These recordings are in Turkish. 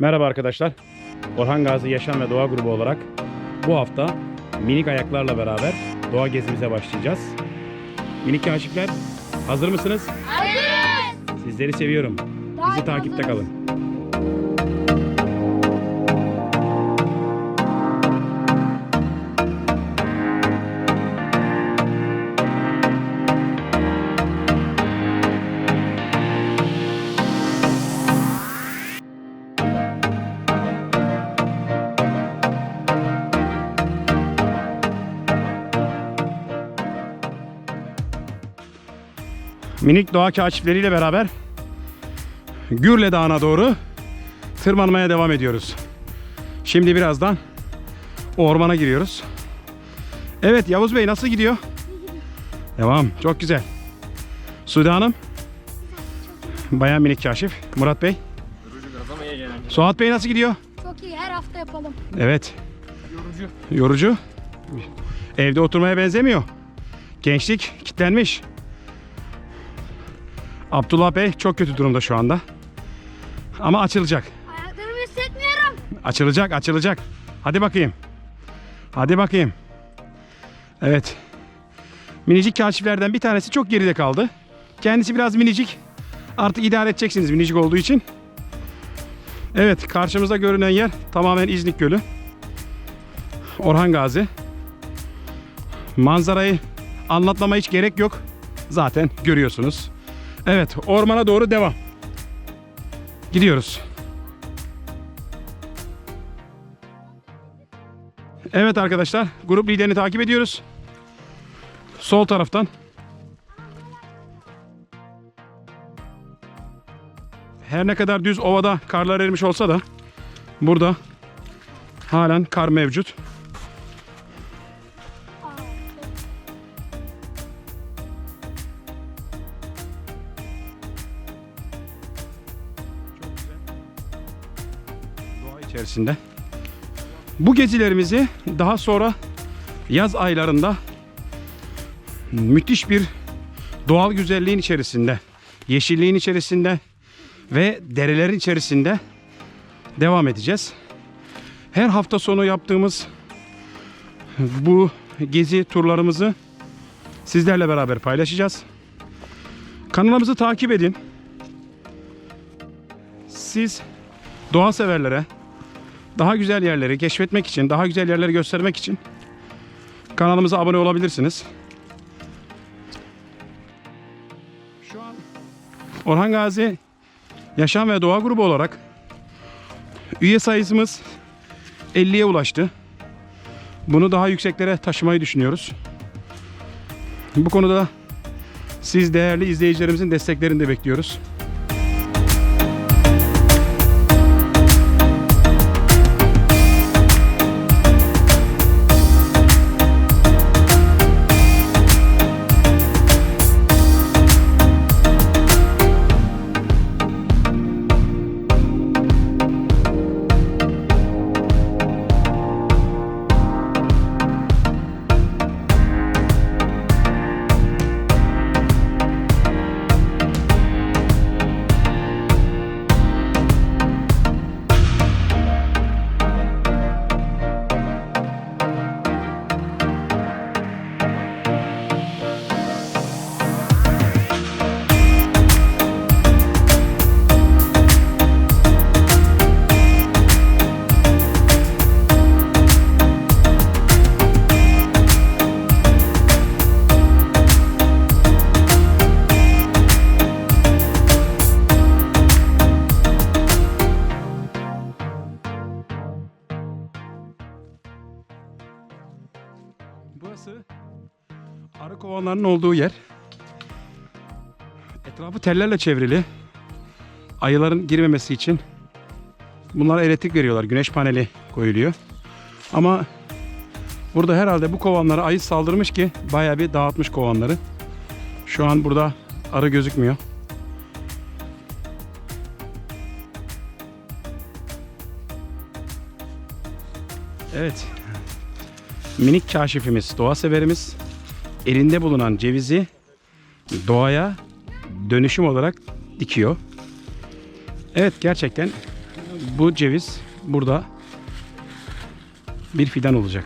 Merhaba arkadaşlar. Orhan Gazi Yaşam ve Doğa Grubu olarak bu hafta minik ayaklarla beraber doğa gezimize başlayacağız. Minik kaşifler hazır mısınız? Hazırız. Sizleri seviyorum. Bizi takipte kalın. Minik doğa kaşifleriyle beraber Gürle Dağı'na doğru tırmanmaya devam ediyoruz. Şimdi birazdan ormana giriyoruz. Evet Yavuz Bey nasıl gidiyor? Devam. Çok güzel. Sude Hanım. Bayan minik kaşif. Murat Bey. Suat Bey nasıl gidiyor? Çok iyi her hafta yapalım. Evet. Yorucu. Yorucu. Evde oturmaya benzemiyor. Gençlik kitlenmiş. Abdullah Bey çok kötü durumda şu anda. Ama açılacak. Ayaklarımı hissetmiyorum. Açılacak, açılacak. Hadi bakayım. Hadi bakayım. Evet. Minicik kaşiflerden bir tanesi çok geride kaldı. Kendisi biraz minicik. Artık idare edeceksiniz minicik olduğu için. Evet, karşımızda görünen yer tamamen İznik Gölü. Orhan Gazi. Manzarayı anlatmama hiç gerek yok. Zaten görüyorsunuz. Evet, ormana doğru devam. Gidiyoruz. Evet arkadaşlar, grup liderini takip ediyoruz. Sol taraftan. Her ne kadar düz ovada karlar erimiş olsa da burada halen kar mevcut. İçerisinde. Bu gezilerimizi daha sonra yaz aylarında müthiş bir doğal güzelliğin içerisinde, yeşilliğin içerisinde ve derelerin içerisinde devam edeceğiz. Her hafta sonu yaptığımız bu gezi turlarımızı sizlerle beraber paylaşacağız. Kanalımızı takip edin. Siz doğa severlere, daha güzel yerleri keşfetmek için, daha güzel yerleri göstermek için kanalımıza abone olabilirsiniz. Şu an Orhan Gazi Yaşam ve Doğa Grubu olarak üye sayısımız 50'ye ulaştı. Bunu daha yükseklere taşımayı düşünüyoruz. Bu konuda siz değerli izleyicilerimizin desteklerini de bekliyoruz. Burası arı kovanlarının olduğu yer. Etrafı tellerle çevrili. Ayıların girmemesi için bunlara elektrik veriyorlar. Güneş paneli koyuluyor. Ama burada herhalde bu kovanlara ayı saldırmış ki bayağı bir dağıtmış kovanları. Şu an burada arı gözükmüyor. Evet. Minik kaşifimiz, doğa severimiz elinde bulunan cevizi doğaya dönüşüm olarak dikiyor. Evet gerçekten bu ceviz burada bir fidan olacak.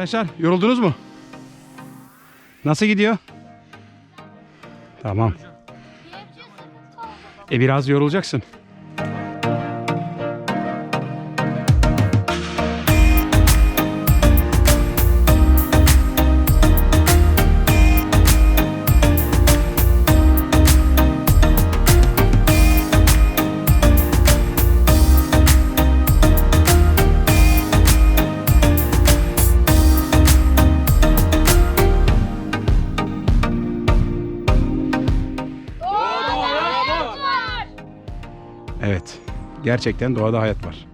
Arkadaşlar yoruldunuz mu? Nasıl gidiyor? Tamam. E biraz yorulacaksın. Gerçekten doğada hayat var.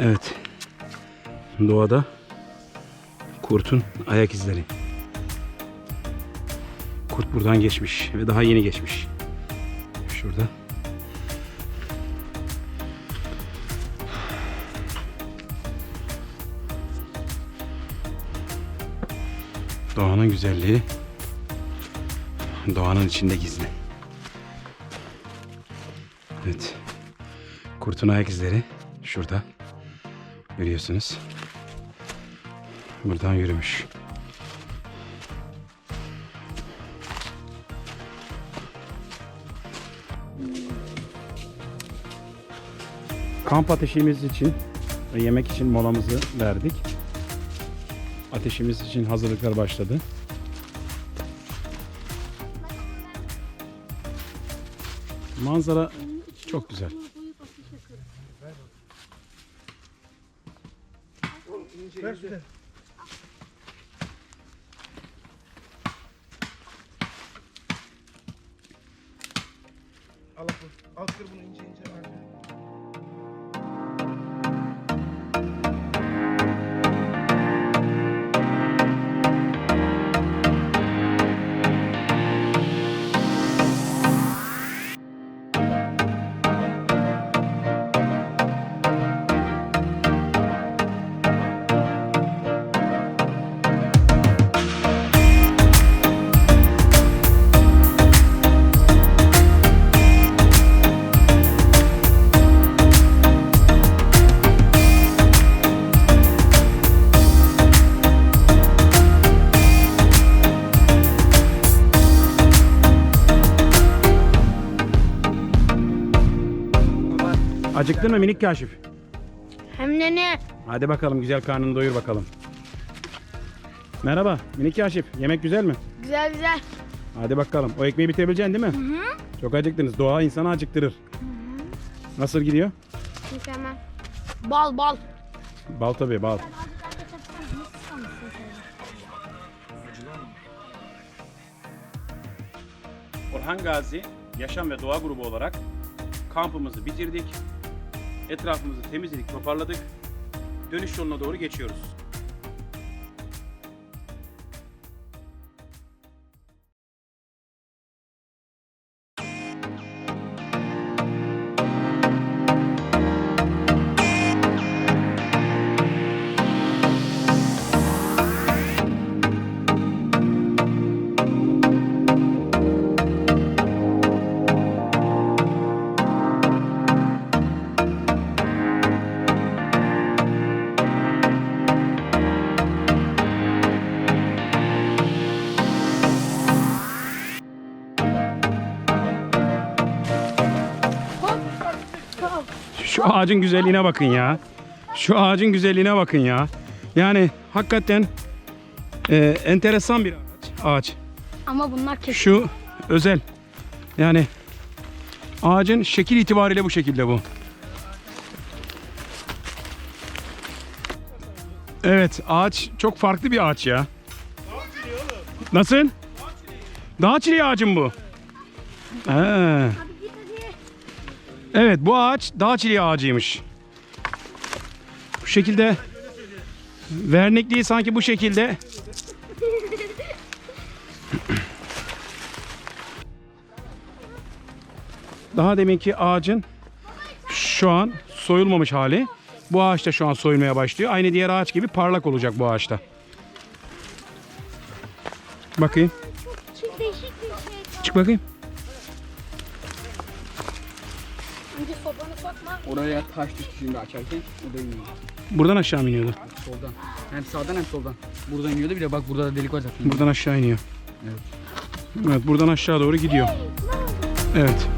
Evet. Doğada kurtun ayak izleri. Kurt buradan geçmiş ve daha yeni geçmiş. Şurada. Doğanın güzelliği doğanın içinde gizli. Evet. Kurtun ayak izleri şurada. Görüyorsunuz. Buradan yürümüş. Kamp ateşimiz için yemek için molamızı verdik. Ateşimiz için hazırlıklar başladı. Manzara çok güzel. Al Acıktın mı minik kaşif? Hem de ne? Hadi bakalım güzel karnını doyur bakalım. Merhaba minik kaşif. Yemek güzel mi? Güzel güzel. Hadi bakalım. O ekmeği bitirebileceksin değil mi? Hı hı. Çok acıktınız. Doğa insanı acıktırır. Nasıl gidiyor? Mükemmel. Bal bal. Bal tabii bal. Orhan Gazi Yaşam ve Doğa Grubu olarak kampımızı bitirdik. Etrafımızı temizledik, toparladık. Dönüş yoluna doğru geçiyoruz. Ağacın güzelliğine bakın ya. Şu ağacın güzelliğine bakın ya. Yani hakikaten e, enteresan bir ağaç. ağaç. Ama bunlar kesin. Şu özel. Yani ağacın şekil itibariyle bu şekilde bu. Evet ağaç çok farklı bir ağaç ya. Nasıl? Dağ çileği ağacı mı bu? He. Evet bu ağaç dağ çileği ağacıymış. Bu şekilde vernekliği sanki bu şekilde daha deminki ağacın şu an soyulmamış hali. Bu ağaç da şu an soyulmaya başlıyor. Aynı diğer ağaç gibi parlak olacak bu ağaçta. Bakayım. Şey. Çık bakayım. Önce sobanı sokma. Oraya taş düştü şimdi açarken o da iniyor. Buradan aşağı mı iniyordu? Soldan. Hem sağdan hem soldan. Buradan iniyordu bir de bak burada da delik var zaten. Buradan aşağı iniyor. Evet. Evet buradan aşağı doğru gidiyor. Evet.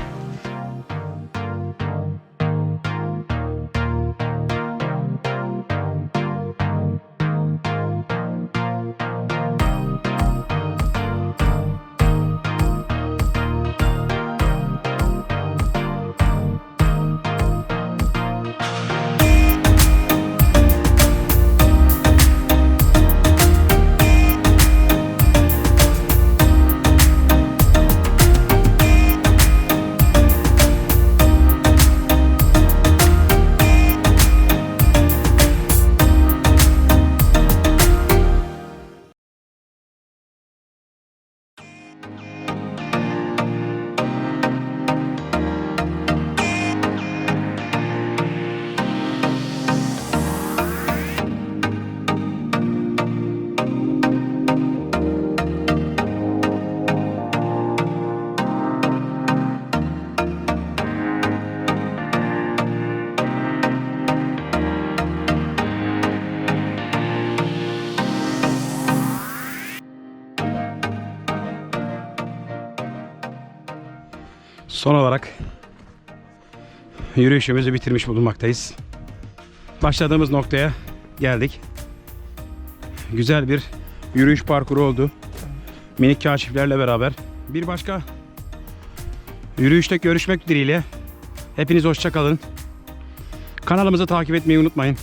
Son olarak yürüyüşümüzü bitirmiş bulunmaktayız. Başladığımız noktaya geldik. Güzel bir yürüyüş parkuru oldu. Minik kaşiflerle beraber. Bir başka yürüyüşte görüşmek dileğiyle. Hepiniz hoşça kalın. Kanalımızı takip etmeyi unutmayın.